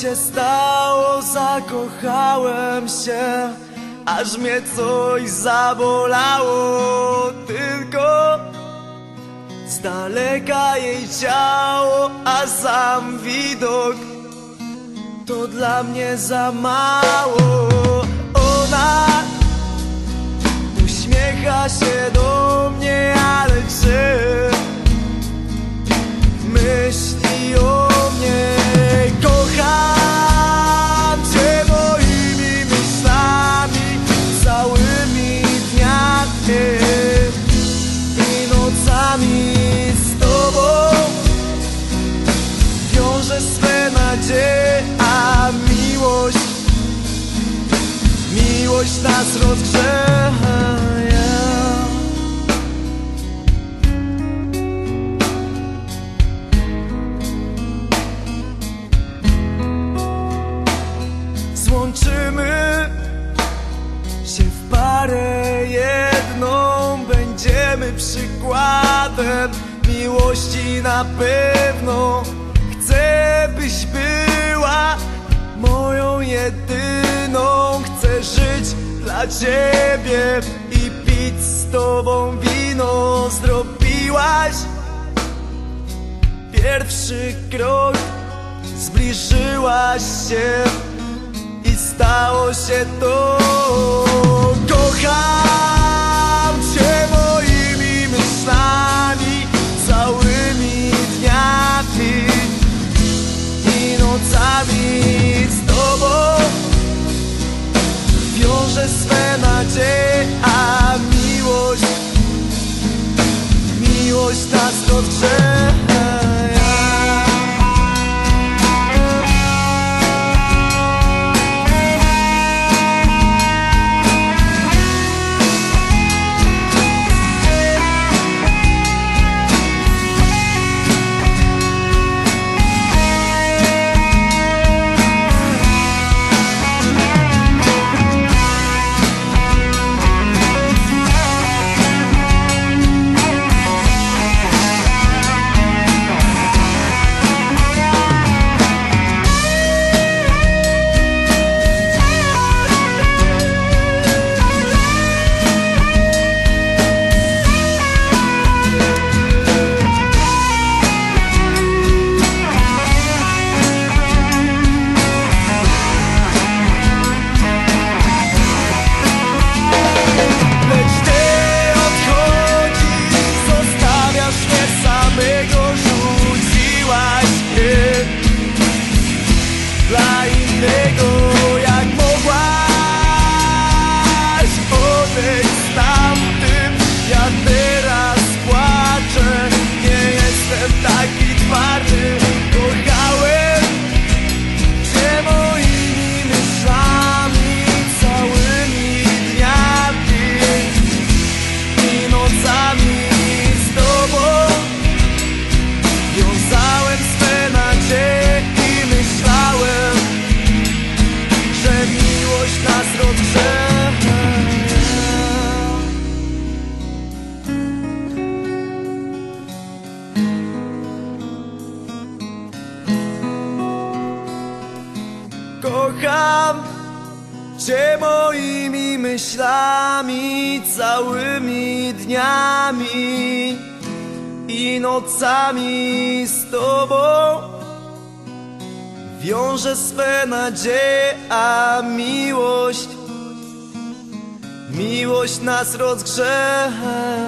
się stało? Zakochałem się, aż mnie coś zabolało. Tylko z daleka jej ciało, a sam widok to dla mnie za mało. Ona uśmiecha się do mnie, ale czy nadzieje, a miłość, miłość nas rozgrzewa. Złączymy się w parę jedną Będziemy przykładem miłości na pewno Chcę byś moją jedyną Chcę żyć dla ciebie i pić z tobą wino. Zrobiłaś pierwszy krok Zbliżyłaś się i stało się to Miłość Kocham Cię moimi myślami Całymi dniami i nocami z Tobą. Wiążę swe nadzieje, a miłość Miłość nas rozgrzewa